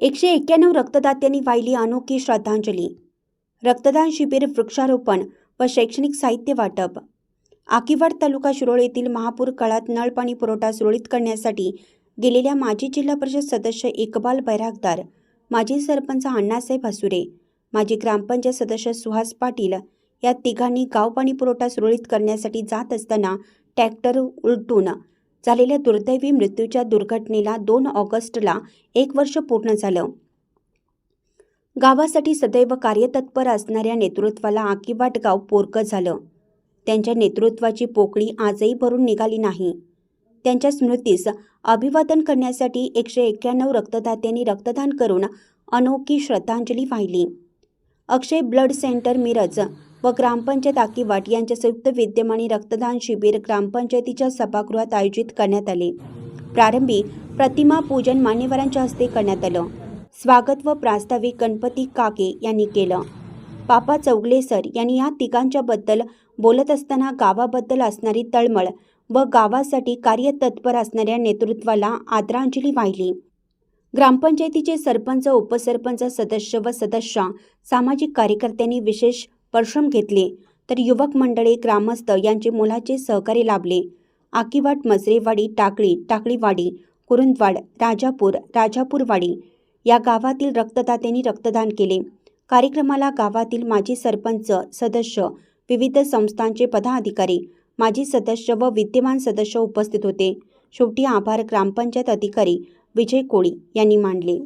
एकशे एक्क्याण्णव रक्तदात्यांनी वाहिली अनोखी श्रद्धांजली. रक्तदान शिबिर वृक्षारोपण व शैक्षणिक साहित्य वाटप. आकिवाड तालुका शिरोळ येथील महापूर काळात नळ पाणी पुरवठा सुरळीत करण्यासाठी गेलेल्या माजी जिल्हा परिषद सदस्य इकबाल बैरागदार माजी सरपंच अण्णासाहेब हसुरे माजी ग्रामपंचायत सदस्य सुहास पाटील या तिघांनी गाव पाणी पुरवठा सुरळीत करण्यासाठी जात असताना ट्रॅक्टर उलटून झालेल्या दुर्दैवी मृत्यूच्या दुर्घटनेला दोन ऑगस्टला एक वर्ष पूर्ण झालं. गावासाठी सदैव कार्यतत्पर असणाऱ्या नेतृत्वाला आकिवाट गाव पोरकं झालं. त्यांच्या नेतृत्वाची पोकळी आजही भरून निघाली नाही. त्यांच्या स्मृतीस अभिवादन करण्यासाठी एकशे एक्क्याण्णव रक्तदात्यांनी रक्तदान करून अनोखी श्रद्धांजली वाहिली. अक्षय ब्लड सेंटर मिरज व ग्रामपंचायत आकीवाट यांच्या संयुक्त विद्यमाने रक्तदान शिबिर ग्रामपंचायतीच्या सभागृहात आयोजित करण्यात आले. प्रारंभी प्रतिमा पूजन मान्यवरांच्या हस्ते करण्यात आलं. स्वागत व प्रास्ताविक गणपती काके यांनी केलं. पापा चौगले सर यांनी या तिघांच्याबद्दल बोलत असताना गावाबद्दल असणारी तळमळ व गावासाठी कार्यतत्पर असणाऱ्या नेतृत्वाला आदरांजली वाहिली. ग्रामपंचायतीचे सरपंच उपसरपंच सदस्य व सदस्या सामाजिक कार्यकर्त्यांनी विशेष परिश्रम घेतले. तर युवक मंडळे ग्रामस्थ यांचे मुलाचे सहकार्य लाभले. आकिवाट मजरेवाडी टाकळी टाकळीवाडी कुरुंदवाड राजापूर राजापूरवाडी या गावातील रक्तदात्यांनी रक्तदान केले. कार्यक्रमाला गावातील माजी सरपंच सदस्य विविध संस्थांचे पदाधिकारी माजी सदस्य व विद्यमान सदस्य उपस्थित होते. शेवटी आभार ग्रामपंचायत अधिकारी विजय कोळी यांनी मांडले.